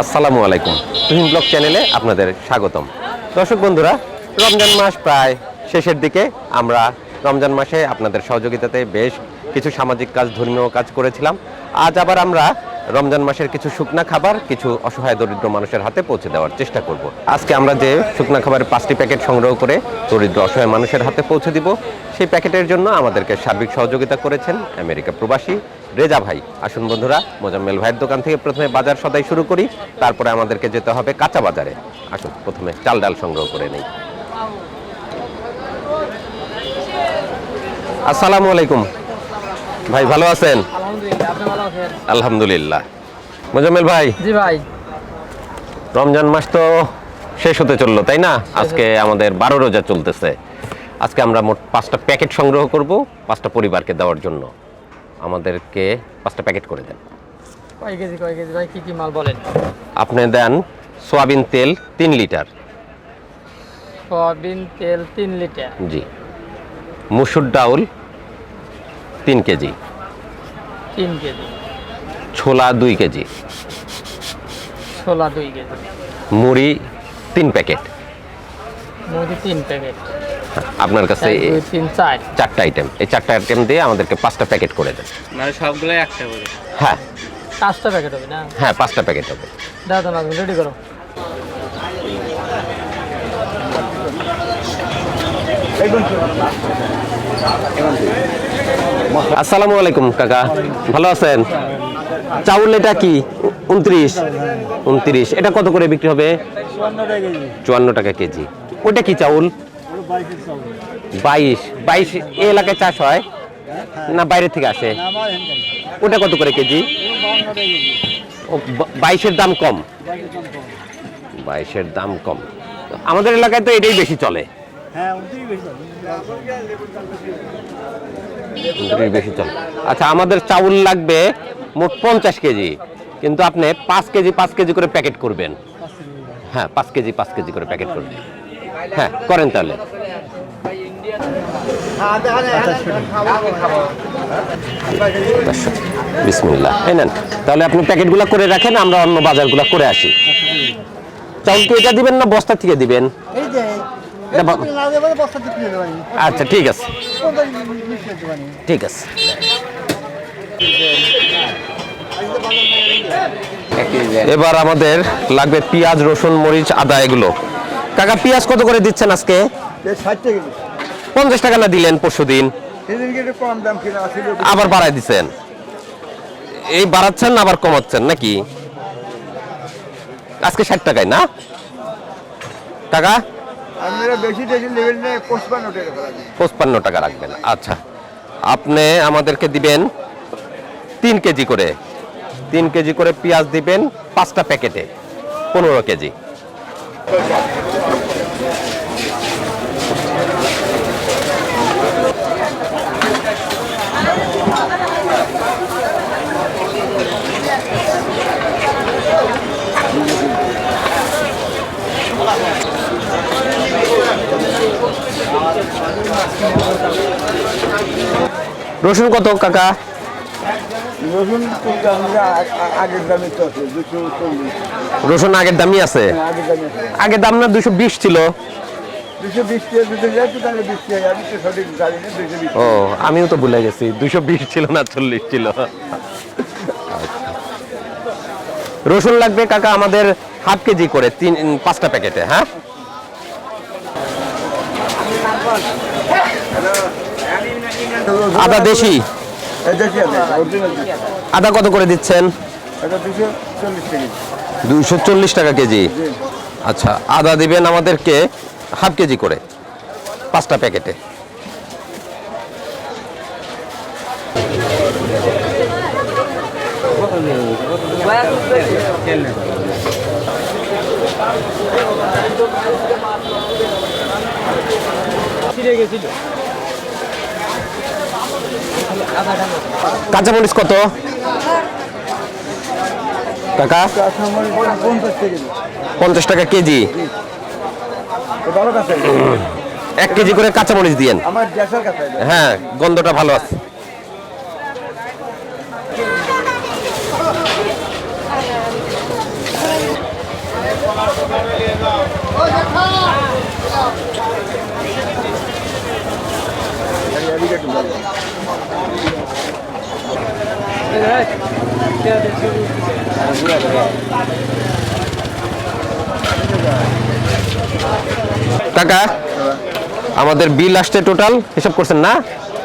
আসসালামু আলাইকুম। তুহিন ব্লগ চ্যানেলে আপনাদের স্বাগতম। দর্শক বন্ধুরা, রমজান মাস প্রায় শেষের দিকে। আমরা রমজান মাসে আপনাদের সহযোগিতাতে বেশ কিছু সামাজিক কাজ ধর্মীয় কাজ করেছিলাম। আজ আবার আমরা রমজান মাসের কিছু শুকনা খাবার, কিছু অসহায় দরিদ্র মানুষের হাতে পৌঁছে দেওয়ার চেষ্টা করব। আজকে আমরা যে শুকনা খাবারের পাঁচটি প্যাকেট সংগ্রহ করে দরিদ্র অসহায় মানুষের হাতে পৌঁছে দিব, সেই প্যাকেটের জন্য আমাদেরকে সার্বিক সহযোগিতা করেছেন আমেরিকা প্রবাসী রেজা ভাই। আসুন বন্ধুরা, মোজাম্মেল ভাইয়ের দোকান থেকে প্রথমে বাজার সদাই শুরু করি, তারপরে আমাদেরকে যেতে হবে কাঁচা বাজারে। আসুন, প্রথমে চাল ডাল সংগ্রহ করে নেই। আসসালামু আলাইকুম। ভাই ভালো আছেন? আলহামদুলিল্লাহ মোজাম্মেল ভাই জি ভাই। রমজান মাস তো শেষ হতে চলল তাই না? আজকে আমাদের বারো রোজা চলতেছে। আজকে আমরা মোট পাঁচটা প্যাকেট সংগ্রহ করব পাঁচটা পরিবারকে দেওয়ার জন্য। আমাদেরকে পাঁচটা প্যাকেট করে দেন। কয় কেজি কয় কেজি? ভাই কি কি মাল বলেন? আপনি দেন সোয়াবিন তেল তিন লিটার। সয়াবিন তেল তিন লিটার। জি। মুসুর ডাউল তিন কেজি। তিন কেজি। ছোলা দুই কেজি। ছোলা দুই কেজি। মুড়ি তিন প্যাকেট। মুড়ি তিন প্যাকেট। আপনার কাছে তিন চার। চারটা আইটেম এই চারটা আইটেম দিয়ে আমাদেরকে পাঁচটা প্যাকেট করে দেন। মানে সবগুলোই একটা করে। হ্যাঁ। পাঁচটা প্যাকেট হবে না? হ্যাঁ পাঁচটা প্যাকেট হবে। তো না রেডি করো। আসসালামু আলাইকুম, কাকা। ভালো আছেন? চাউল এটা কি? উনত্রিশ। উনত্রিশ। এটা কত করে বিক্রি হবে? চুয়ান্ন টাকা কেজি। ওটা কি চাউল? বাইশ। বাইশ এ এলাকায় চাষ হয়? না বাইরে থেকে আসে? ওটা কত করে কেজি? বাইশের দাম কম। বাইশের দাম কম। আমাদের এলাকায় তো এটাই বেশি চলে। উনত্রিশ বেশি চলে। আচ্ছা আমাদের চাউল লাগবে মোট পঞ্চাশ কেজি। কিন্তু আপনি পাঁচ কেজি পাঁচ কেজি করে প্যাকেট করবেন। হ্যাঁ পাঁচ কেজি পাঁচ কেজি করে প্যাকেট করবেন। হ্যাঁ করেন তাহলে। তাহলে আপনি প্যাকেটগুলো করে রাখেন, আমরা অন্য বাজারগুলো করে আসি। চাউল কি এটা দিবেন না বস্তা থেকে দিবেন? আচ্ছা ঠিক আছে। ঠিক আছে। এবার আমাদের লাগবে পেঁয়াজ রসুন মরিচ আদা এগুলো। কাকা পেঁয়াজ কত করে দিচ্ছেন আজকে? পঞ্চাশ টাকা না দিলেন পরশু দিন আবার বাড়াই দিচ্ছেন? এই বাড়াচ্ছেন না আবার কমাচ্ছেন নাকি? আজকে ষাট টাকায় না? টাকা আপনারা পঁচপান্ন টাকা রাখবেন আচ্ছা। আপনি আমাদেরকে দিবেন তিন কেজি করে, তিন কেজি করে পেঁয়াজ দিবেন পাঁচটা প্যাকেটে, পনেরো কেজি। রসুন কত কাকা? রসুন আগের দামে রসুন আগের দামই আছে? আগের দামে না দুশো বিশ ছিল। ও আমিও তো ভুলে গেছি দুশো বিশ ছিল না চল্লিশ ছিল। আচ্ছা। রসুন লাগবে কাকা আমাদের হাফ কেজি করে তিন পাঁচটা প্যাকেটে হ্যাঁ? আদা দেশি। আদা। কত করে দিচ্ছেন? দুইশো চল্লিশ টাকা কেজি। আচ্ছা আদা দিবেন আমাদেরকে হাফ কেজি করে পাঁচটা প্যাকেটে। ছিঁড়ে গেছিল। কাঁচামরিচ কত? কাকা? পঞ্চাশ টাকা কেজি। পঞ্চাশ টাকা কেজি এক কেজি করে কাঁচামরিচ দিয়েন। আমার হ্যাঁ গন্ধটা ভালো আছে কাকা আমাদের বিল আসছে টোটাল হিসাব করছেন না?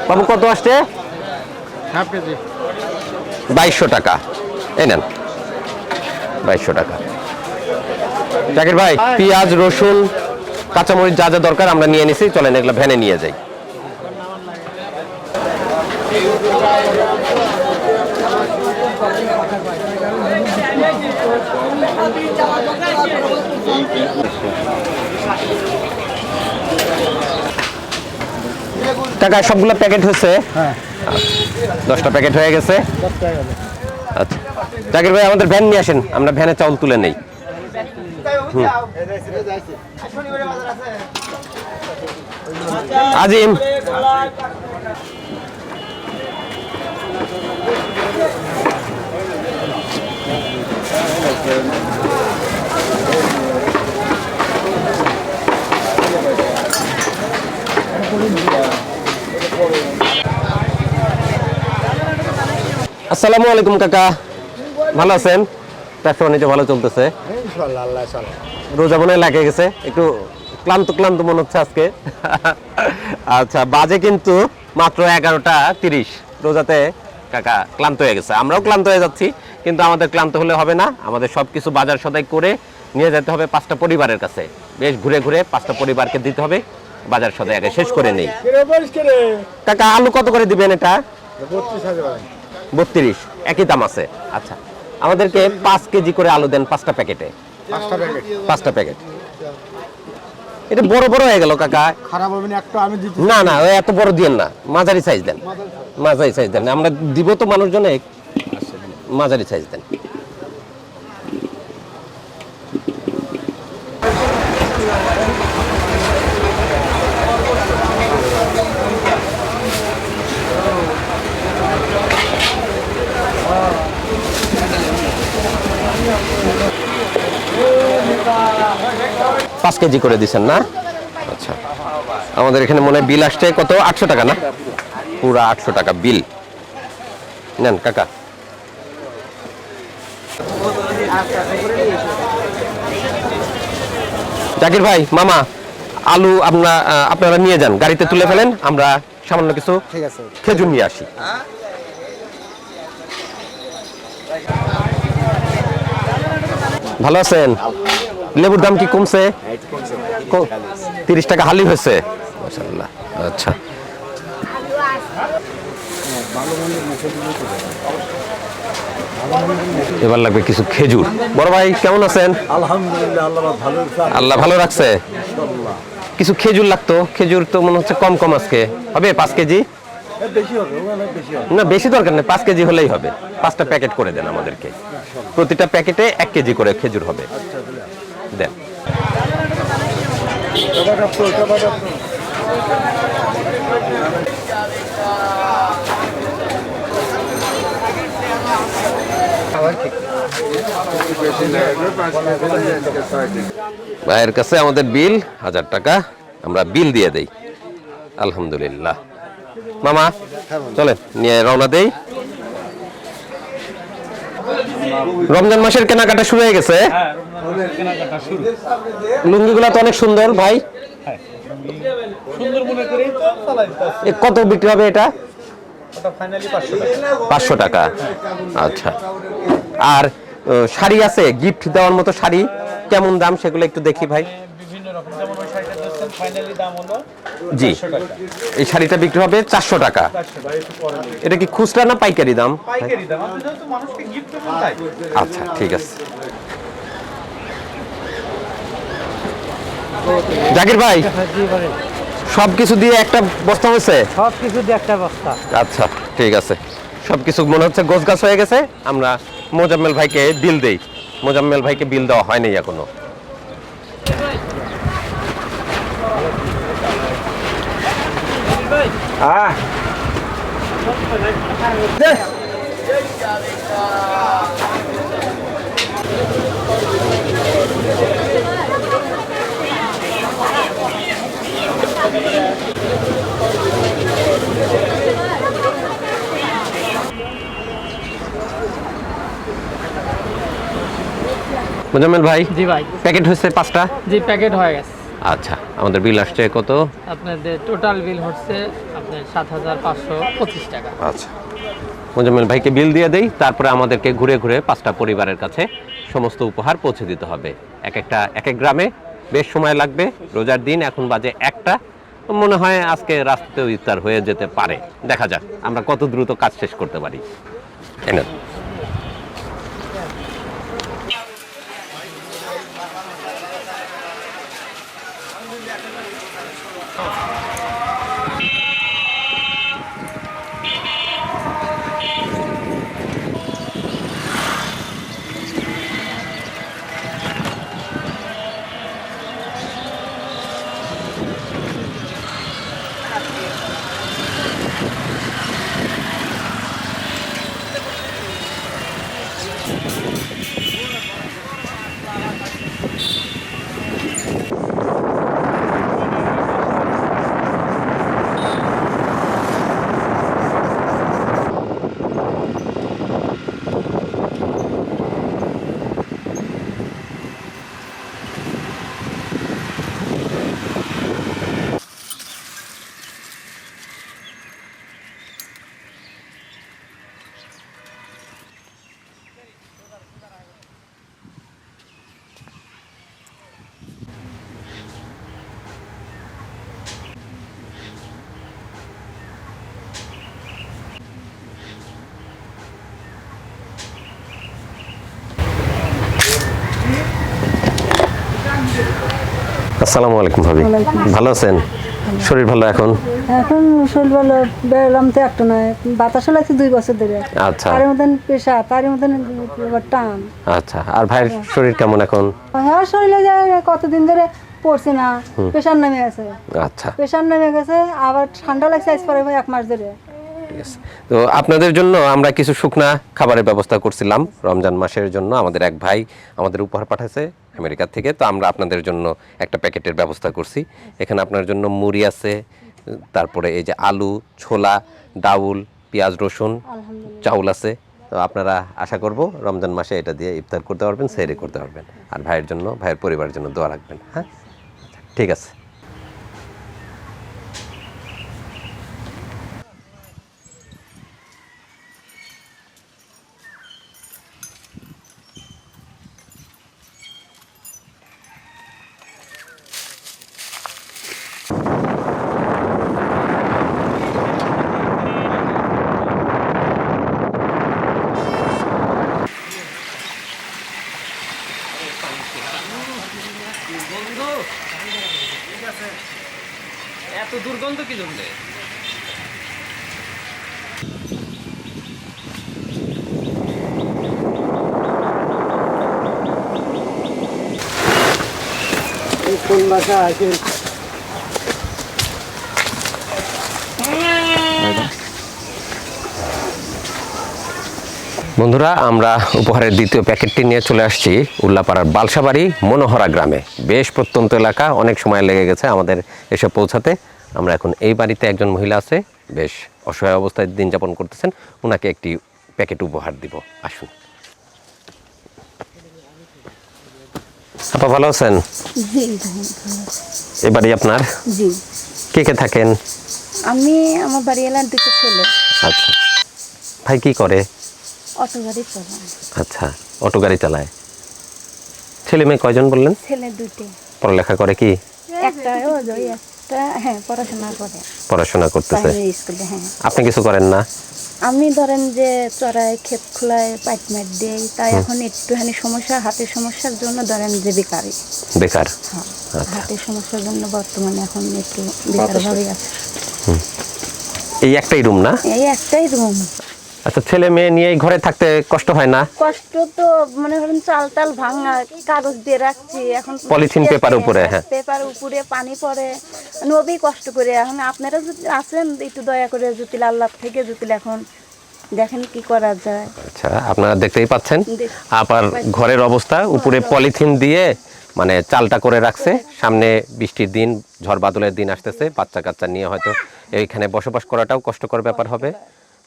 বাবু কত আসছে? বাইশশো টাকা। এই নেন। বাইশশো টাকা। জাকির ভাই পেঁয়াজ রসুন কাঁচামরিচ যা যা দরকার আমরা নিয়ে নিছি চলেন এগুলো ভ্যানে নিয়ে যাই। টাকা সবগুলো প্যাকেট হয়েছে? হ্যাঁ। দশটা প্যাকেট হয়ে গেছে। আচ্ছা। জাকির ভাই আমাদের ভ্যান নিয়ে আসেন। আমরা ভ্যানে চাউল তুলে নেই। আজিম। আসসালামু আলাইকুম, কাকা। ভালো আছেন? ব্যবসা বাণিজ্য ভালো চলতেছে। রোজা মনে লাগে গেছে। একটু ক্লান্ত ক্লান্ত মনে হচ্ছে আজকে। আচ্ছা বাজে কিন্তু মাত্র এগারোটা তিরিশ। রোজাতে কাকা ক্লান্ত হয়ে গেছে। আমরাও ক্লান্ত হয়ে যাচ্ছি, কিন্তু আমাদের ক্লান্ত হলে হবে না। আমাদের সব কিছু বাজার সদাই করে নিয়ে যেতে হবে পাঁচটা পরিবারের কাছে। বেশ ঘুরে ঘুরে পাঁচটা পরিবারকে দিতে হবে। বাজার সদাই আগে শেষ করে নেই। কাকা আলু কত করে দিবেন এটা? বত্রিশ একই দাম আছে। আচ্ছা আমাদেরকে পাঁচ কেজি করে আলু দেন পাঁচটা প্যাকেটে। পাঁচটা প্যাকেট। এটা বড় বড় হয়ে গেল কাকা। খারাপ হবে না একটা আমি দিতে না না ওই এত বড় দিয়েন না। মাঝারি সাইজ দেন। মাঝারি সাইজ দেন। আমরা দিব তো মানুষজনে মাঝারি সাইজ দেন। পাঁচ কেজি করে দিচ্ছেন না? আচ্ছা। আমাদের এখানে মনে হয় বিল আসছে কত? আটশো টাকা না? পুরা আটশো টাকা বিল। নেন কাকা। জাকির ভাই মামা আলু আপনারা আপনারা নিয়ে যান গাড়িতে তুলে ফেলেন আমরা সামান্য কিছু খেজুর নিয়ে আসি। ভালো আছেন? লেবুর দাম কি কমছে? তিরিশ টাকা হালি হয়েছে। মাশাআল্লাহ। আচ্ছা। এবার লাগবে কিছু খেজুর। বড় ভাই কেমন আছেন? আলহামদুলিল্লাহ আল্লাহ ভালো রাখছে। কিছু খেজুর লাগতো। খেজুর তো মনে হচ্ছে কম কম আজকে। হবে পাঁচ কেজি? বেশি হবে ওখানে বেশি হবে। না বেশি দরকার নেই পাঁচ কেজি হলেই হবে। পাঁচটা প্যাকেট করে দেন আমাদেরকে। প্রতিটা প্যাকেটে এক কেজি করে খেজুর হবে। ভাইয়ের কাছে আমাদের বিল হাজার টাকা, আমরা বিল দিয়ে দেই। আলহামদুলিল্লাহ। মামা, চলেন, নিয়ে রওনা দেই। রমজান মাসের কেনাকাটা শুরু হয়ে গেছে। লুঙ্গিগুলা তো অনেক সুন্দর ভাই। এ কত বিক্রি হবে এটা? পাঁচশো টাকা। আচ্ছা। আর শাড়ি আছে? গিফট দেওয়ার মতো শাড়ি? কেমন দাম? সেগুলো একটু দেখি ভাই। বিভিন্ন রকম যেমন ওই শাড়িটা ফাইনালি দাম হলো জি। এই শাড়িটা বিক্রি হবে চারশো টাকা। এটা কি খুচরা না পাইকারি দাম? পাইকারি দাম। আপনি যেহেতু মানুষকে গিফট করবেন তাই। আচ্ছা ঠিক আছে। জাকির ভাই সব কিছু দিয়ে একটা বস্তা হয়েছে? সব কিছু দিয়ে একটা বস্তা। আচ্ছা ঠিক আছে। সব কিছু মনে হচ্ছে গোছ গাছ হয়ে গেছে। আমরা মোজাম্মেল ভাইকে বিল দেই। মোজাম্মেল ভাইকে বিল দেওয়া হয়নি এখনও। Ah. ভাই জি ভাই। প্যাকেট হচ্ছে পাঁচটা? জি প্যাকেট হয়ে গেছে। আচ্ছা আমাদের বিল আসছে কত? আপনাদের টোটাল বিল হচ্ছে আচ্ছা। মোজাম্মেল ভাইকে বিল দিয়ে দেই, তারপরে আমাদেরকে ঘুরে ঘুরে পাঁচটা পরিবারের কাছে সমস্ত উপহার পৌঁছে দিতে হবে। এক একটা, এক এক গ্রামে বেশ সময় লাগবে, রোজার দিন এখন বাজে একটা। মনে হয় আজকে রাস্তাতেও ইফতার হয়ে যেতে পারে। দেখা যাক, আমরা কত দ্রুত কাজ শেষ করতে পারি। এনে আসসালামু আলাইকুম ভাবি। ভালো আছেন? শরীর ভালো এখন? এখন শরীর ভালো। বেরোলাম তো একটা নয়। বাতাসও লাগছে দুই বছর ধরে। আচ্ছা। তার মতন পেশা তার মতন টান। আচ্ছা আর ভাইয়ের শরীর কেমন এখন? হ্যাঁ শরীরে যায় কতদিন ধরে পড়ছে না প্রেশার নেমে গেছে আচ্ছা। প্রেশার নেমে গেছে আবার ঠান্ডা লাগছে আজ পরে এক মাস ধরে। তো আপনাদের জন্য আমরা কিছু শুকনা খাবারের ব্যবস্থা করছিলাম রমজান মাসের জন্য। আমাদের এক ভাই আমাদের উপহার পাঠাচ্ছে আমেরিকা থেকে। তো আমরা আপনাদের জন্য একটা প্যাকেটের ব্যবস্থা করছি। এখানে আপনার জন্য মুড়ি আছে তারপরে এই যে আলু ছোলা ডাউল পেঁয়াজ রসুন চাউল আছে। তো আপনারা আশা করব রমজান মাসে এটা দিয়ে ইফতার করতে পারবেন সেরে করতে পারবেন। আর ভাইয়ের জন্য ভাইয়ের পরিবারের জন্য দোয়া রাখবেন হ্যাঁ? ঠিক আছে এত দুর্গন্ধ কি জন্য? কোন বাসা আছে? বন্ধুরা আমরা উপহারের দ্বিতীয় প্যাকেটটি নিয়ে চলে আসছি উল্লাপাড়ার বালসাবাড়ি মনোহরা গ্রামে। বেশ প্রত্যন্ত এলাকা অনেক সময় লেগে গেছে আমাদের এসে পৌঁছাতে। আমরা এখন এই বাড়িতে একজন মহিলা আছে বেশ অসহায় অবস্থায় দিন যাপন করতেছেন ওনাকে একটি প্যাকেট উপহার দিব। আসুন। আপা ভালো আছেন? এই বাড়ি আপনার? কে কে থাকেন? আমি আমার বাড়ি এলাম দুটো ছেলে। আচ্ছা। ভাই কি করে? অটো গাড়ি চলা আচ্ছা অটো গাড়ি চালায়। ছেলে মেয়ে কয়জন বললেন? ছেলে দুটো। পড়ালেখা করে কি? একটা ওই একটা হ্যাঁ পড়াশোনা করে। পড়াশোনা করতেছে। স্কুলে হ্যাঁ। আপনি কিছু করেন না? আমি ধরেন যে চড়াই ক্ষেত খোলায় পাইট মাইট দেই তাই এখন একটুখানি সমস্যা হাতের সমস্যার জন্য ধরেন যে বেকারি বেকার? হ্যাঁ আচ্ছা। হাতের সমস্যার জন্য বর্তমানে এখন একটু বেকারভাবেই আছে। এই একটাই রুম না? এই একটাই রুম। আচ্ছা ছেলে মেয়ে নিয়ে ঘরে থাকতে কষ্ট হয় না? কষ্ট তো মনে করেন চাল টাল ভাঙা কাগজ দিয়ে রাখছি এখন পলিথিন পেপার উপরে, হ্যাঁ। পেপার উপরে পানি পড়ে নবী কষ্ট করে এখন আপনারা যদি আছেন একটু দয়া করে জুতিল আল্লাহ থেকে জুতিল এখন দেখেন কি করা যায়। আচ্ছা আপনারা দেখতেই পাচ্ছেন আবার ঘরের অবস্থা উপরে পলিথিন দিয়ে মানে চালটা করে রাখছে সামনে বৃষ্টির দিন ঝড় বাদলের দিন আসতেছে বাচ্চা কাচ্চা নিয়ে হয়তো এইখানে বসবাস করাটাও কষ্টকর ব্যাপার হবে।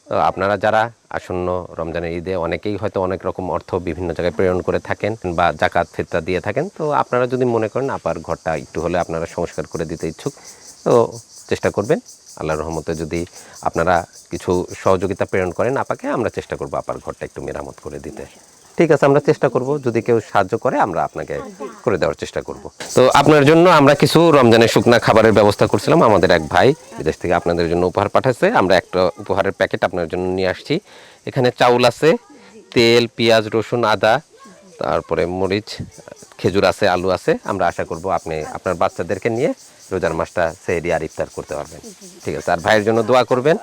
তো আপনারা যারা আসন্ন রমজানের ঈদে অনেকেই হয়তো অনেক রকম অর্থ বিভিন্ন জায়গায় প্রেরণ করে থাকেন বা জাকাত ফেতা দিয়ে থাকেন, তো আপনারা যদি মনে করেন আপার ঘরটা একটু হলে আপনারা সংস্কার করে দিতে ইচ্ছুক, তো চেষ্টা করবেন। আল্লাহ রহমতে যদি আপনারা কিছু সহযোগিতা প্রেরণ করেন আপাকে, আমরা চেষ্টা করব আপার ঘরটা একটু মেরামত করে দিতে। ঠিক আছে আমরা চেষ্টা করব। যদি কেউ সাহায্য করে আমরা আপনাকে করে দেওয়ার চেষ্টা করব। তো আপনার জন্য আমরা কিছু রমজানের শুকনা খাবারের ব্যবস্থা করছিলাম। আমাদের এক ভাই বিদেশ থেকে আপনাদের জন্য উপহার পাঠাচ্ছে আমরা একটা উপহারের প্যাকেট আপনার জন্য নিয়ে আসছি। এখানে চাউল আছে তেল পেঁয়াজ রসুন আদা তারপরে মরিচ খেজুর আছে আলু আছে। আমরা আশা করব আপনি আপনার বাচ্চাদেরকে নিয়ে রোজার মাসটা সেহরি আর ইফতার করতে পারবেন। ঠিক আছে আর ভাইয়ের জন্য দোয়া করবেন।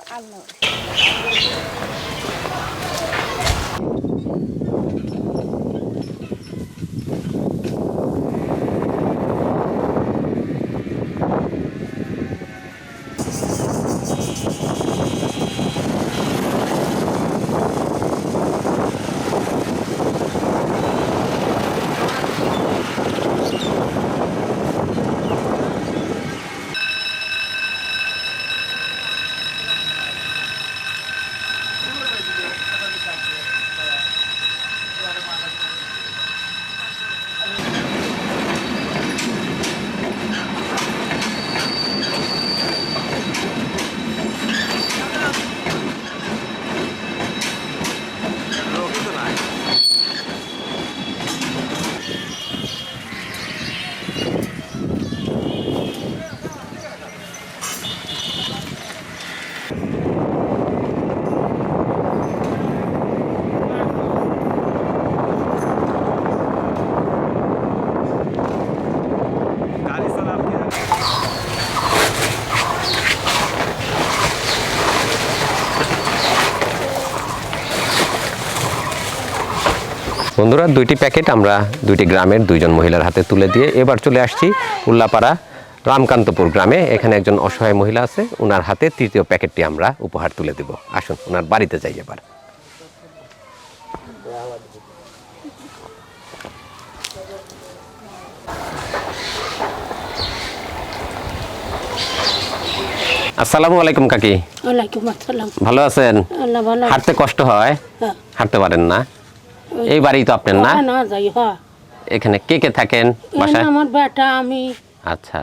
বন্ধুরা দুইটি প্যাকেট আমরা দুইটি গ্রামের দুইজন মহিলার হাতে তুলে দিয়ে এবার চলে আসছি উল্লাপাড়া রামকান্তপুর গ্রামে। এখানে একজন অসহায় মহিলা আছে ওনার হাতে তৃতীয় প্যাকেটটি আমরা উপহার তুলে দেব। আসুন ওনার বাড়িতে যাই এবার। আসসালামু আলাইকুম কাকি। ভালো আছেন? হাঁটতে কষ্ট হয়? হ্যাঁ। হাঁটতে পারেন না। এই বাড়ি তো আপনার না? না যাই হ্যাঁ এখানে কে কে থাকেন বাসায়? আমার বেটা আমি। আচ্ছা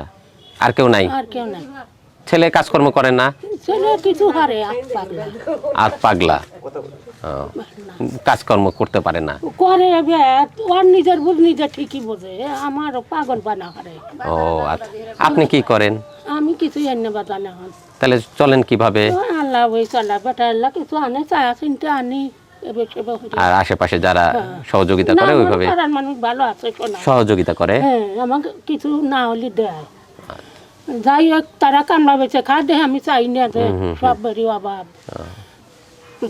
আর কেউ নাই? আর কেউ নাই। ছেলে কাজকর্ম করে না? ছেলে কিছু হারে আট পাগলা। আর পাগলা। ও, কাজকর্ম করতে পারে না। করে ওর নিজের বুঝ নিজে ঠিকই বোঝে। আমার পাগল বানা হারে। ও আচ্ছা। আপনি কি করেন? আমি কিছু এনে বাজা না। হন তাহলে চলেন কীভাবে? আল্লাহ ওই চলা বেটা আল্লাহ কিছু আনে চা চিনতে আনি। আর আশেপাশে যারা সহযোগিতা করে ওইভাবে মানুষ ভালো আছে সহযোগিতা করে? হ্যাঁ আমাকে কিছু না হলে দেয়। যাই হোক তারা কামড়া বেঁচে খায় দেয় আমি চাই না যে সব বেরি অভাব।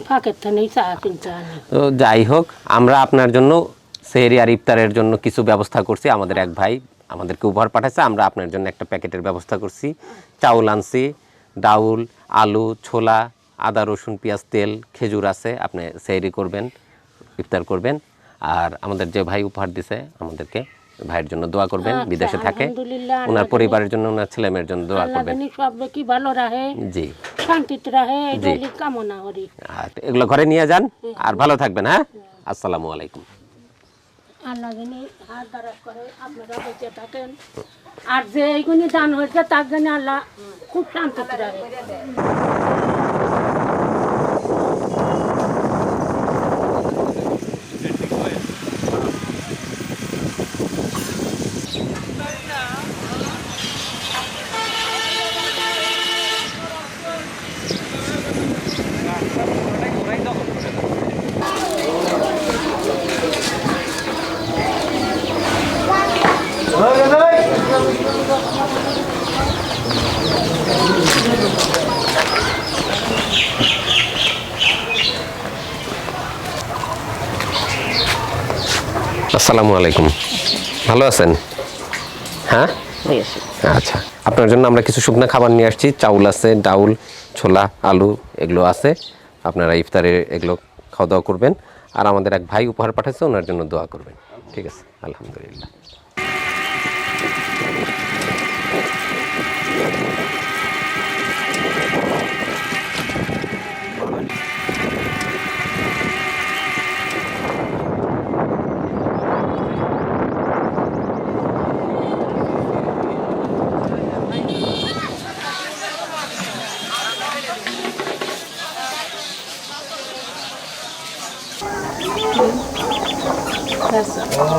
ফাঁকের থেকেই চা কিনতে তো যাই হোক আমরা আপনার জন্য সেহরি আর ইফতারের জন্য কিছু ব্যবস্থা করছি। আমাদের এক ভাই আমাদেরকে উপহার পাঠাচ্ছে আমরা আপনার জন্য একটা প্যাকেটের ব্যবস্থা করছি। চাউল আনছি ডাউল আলু ছোলা আদা রসুন পেঁয়াজ তেল খেজুর আছে আপনি সেহরি করবেন ইফতার করবেন। আর আমাদের যে ভাই উপহার দিছে আমাদেরকে ভাইয়ের জন্য দোয়া করবেন আচ্ছা, বিদেশে থাকে। ওনার পরিবারের জন্য ওনার ছেলে মেয়ের জন্য দোয়া করবেন। কি ভালো রাহে জি। শান্তিতে রাহে কামনা করি। এগুলো ঘরে নিয়ে যান আর ভালো থাকবেন হ্যাঁ? আসসালামু আলাইকুম। আল্লাহ জানি হাত দ্বারা করে আপনারা বেঁচে থাকেন। আর যে এইগুলি দান হয়েছে তার জন্য আল্লাহ খুব শান্তিতে রাহে আসসালামু আলাইকুম। ভালো আছেন? হ্যাঁ? আচ্ছা আপনার জন্য আমরা কিছু শুকনা খাবার নিয়ে আসছি। চাউল আছে ডাউল ছোলা আলু এগুলো আছে। আপনারা ইফতারে এগুলো খাওয়া দাওয়া করবেন। আর আমাদের এক ভাই উপহার পাঠাচ্ছে ওনার জন্য দোয়া করবেন। ঠিক আছে? আলহামদুলিল্লাহ।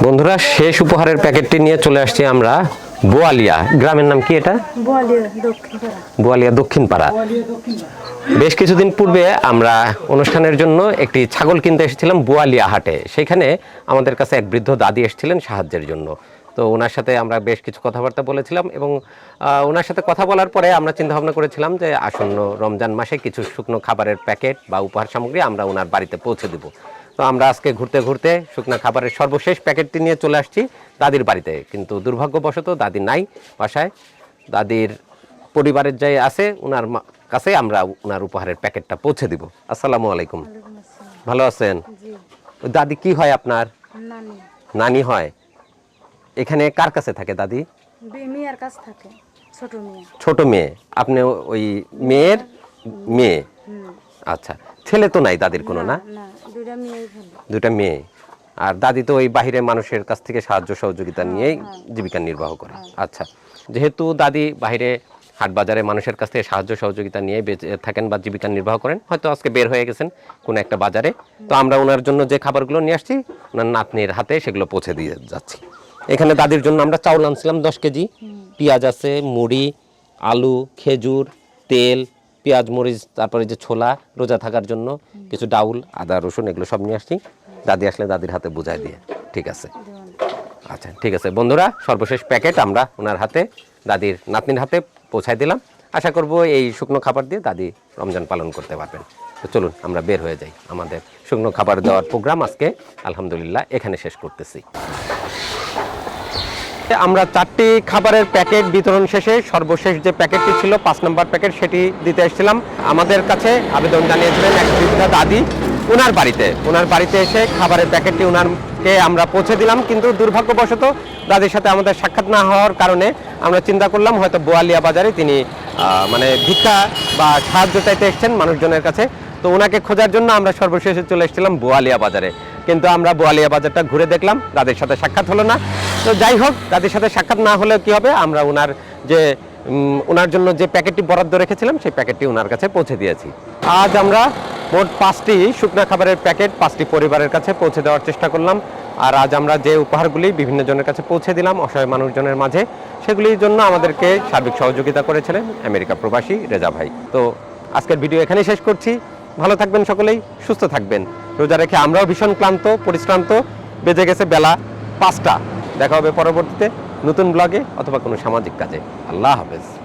বন্ধুরা শেষ উপহারের প্যাকেটটি নিয়ে চলে আসছি আমরা বোয়ালিয়া। গ্রামের নাম কি এটা? বোয়ালিয়া দক্ষিণ পাড়া বেশ কিছুদিন পূর্বে আমরা অনুষ্ঠানের জন্য একটি ছাগল কিনতে এসেছিলাম বোয়ালিয়া হাটে। সেখানে আমাদের কাছে এক বৃদ্ধ দাদি এসেছিলেন সাহায্যের জন্য। তো ওনার সাথে আমরা বেশ কিছু কথাবার্তা বলেছিলাম এবং ওনার সাথে কথা বলার পরে আমরা চিন্তা ভাবনা করেছিলাম যে আসন্ন রমজান মাসে কিছু শুকনো খাবারের প্যাকেট বা উপহার সামগ্রী আমরা ওনার বাড়িতে পৌঁছে দেব। তো আমরা আজকে ঘুরতে ঘুরতে শুকনো খাবারের সর্বশেষ প্যাকেটটি নিয়ে চলে আসছি দাদির বাড়িতে। কিন্তু দুর্ভাগ্যবশত দাদি নাই বাসায়। দাদির পরিবারের যাই আছে ওনার কাছে আমরা ওনার উপহারের প্যাকেটটা পৌঁছে দিব। আসসালামু আলাইকুম। ভালো আছেন? দাদি কি হয় আপনার? নানি। নানি হয়। এখানে কার কাছে থাকে দাদি? মেয়ের কাছ থাকে ছোট মেয়ে। ছোট মেয়ে। আপনি ওই মেয়ের মেয়ে? আচ্ছা ছেলে তো নাই দাদির কোনো না। দুইটা দুটা মেয়ে। আর দাদি তো ওই বাহিরে মানুষের কাছ থেকে সাহায্য সহযোগিতা নিয়েই জীবিকা নির্বাহ করে। আচ্ছা যেহেতু দাদি বাইরে হাট বাজারে মানুষের কাছ থেকে সাহায্য সহযোগিতা নিয়ে বেঁচে থাকেন বা জীবিকা নির্বাহ করেন হয়তো আজকে বের হয়ে গেছেন কোনো একটা বাজারে। তো আমরা ওনার জন্য যে খাবারগুলো নিয়ে আসছি ওনার নাতনির হাতে সেগুলো পৌঁছে দিয়ে যাচ্ছি। এখানে দাদির জন্য আমরা চাউল আনছিলাম দশ কেজি। পেঁয়াজ আছে মুড়ি আলু খেজুর তেল পেঁয়াজ, মরিচ, তারপরে যে ছোলা, রোজা থাকার জন্য কিছু ডাউল, আদা, রসুন, এগুলো সব নিয়ে আসছি। দাদি আসলে দাদির হাতে বুঝাই দিয়ে। ঠিক আছে? আচ্ছা ঠিক আছে। বন্ধুরা, সর্বশেষ প্যাকেট আমরা ওনার হাতে, দাদির নাতনির হাতে পৌঁছায় দিলাম। আশা করব এই শুকনো খাবার দিয়ে দাদি রমজান পালন করতে পারবেন। তো চলুন, আমরা বের হয়ে যাই আমাদের শুকনো খাবার দেওয়ার প্রোগ্রাম। আজকে আলহামদুলিল্লাহ এখানে শেষ করতেছি। আমরা চারটি খাবারের প্যাকেট বিতরণ শেষে সর্বশেষ যে প্যাকেটটি ছিল, পাঁচ নম্বর প্যাকেট, সেটি দিতে এসেছিলাম। আমাদের কাছে আবেদন জানিয়েছিলেন এক বৃদ্ধা দাদি ওনার বাড়িতে। ওনার বাড়িতে এসে খাবারের প্যাকেটটি ওনারকে আমরা পৌঁছে দিলাম, কিন্তু দুর্ভাগ্যবশত দাদির সাথে আমাদের সাক্ষাৎ না হওয়ার কারণে আমরা চিন্তা করলাম, হয়তো বোয়ালিয়া বাজারে তিনি মানে ভিক্ষা বা সাহায্য চাইতে এসেছেন মানুষজনের কাছে। তো ওনাকে খোঁজার জন্য আমরা সর্বশেষে চলে এসেছিলাম বোয়ালিয়া বাজারে। কিন্তু আমরা বোয়ালিয়া বাজারটা ঘুরে দেখলাম দাদির সাথে সাক্ষাৎ হলো না। তো যাই হোক দাদির সাথে সাক্ষাৎ না হলেও কি হবে? আমরা ওনার যে ওনার জন্য যে প্যাকেটটি বরাদ্দ রেখেছিলাম, সেই প্যাকেটটি ওনার কাছে পৌঁছে দিয়েছি। আজ আমরা মোট পাঁচটি শুকনা খাবারের প্যাকেট পাঁচটি পরিবারের কাছে পৌঁছে দেওয়ার চেষ্টা করলাম। আর আজ আমরা যে উপহারগুলি বিভিন্ন জনের কাছে পৌঁছে দিলাম, অসহায় মানুষজনের মাঝে, সেগুলির জন্য আমাদেরকে সার্বিক সহযোগিতা করেছিলেন আমেরিকা প্রবাসী রেজা ভাই। তো আজকের ভিডিও এখানেই শেষ করছি। ভালো থাকবেন সকলেই, সুস্থ থাকবেন। রোজা রেখে আমরাও ভীষণ ক্লান্ত, পরিশ্রান্ত। বেজে গেছে বেলা পাঁচটা। দেখা হবে পরবর্তীতে নতুন ব্লগে অথবা কোনো সামাজিক কাজে। আল্লাহ হাফেজ।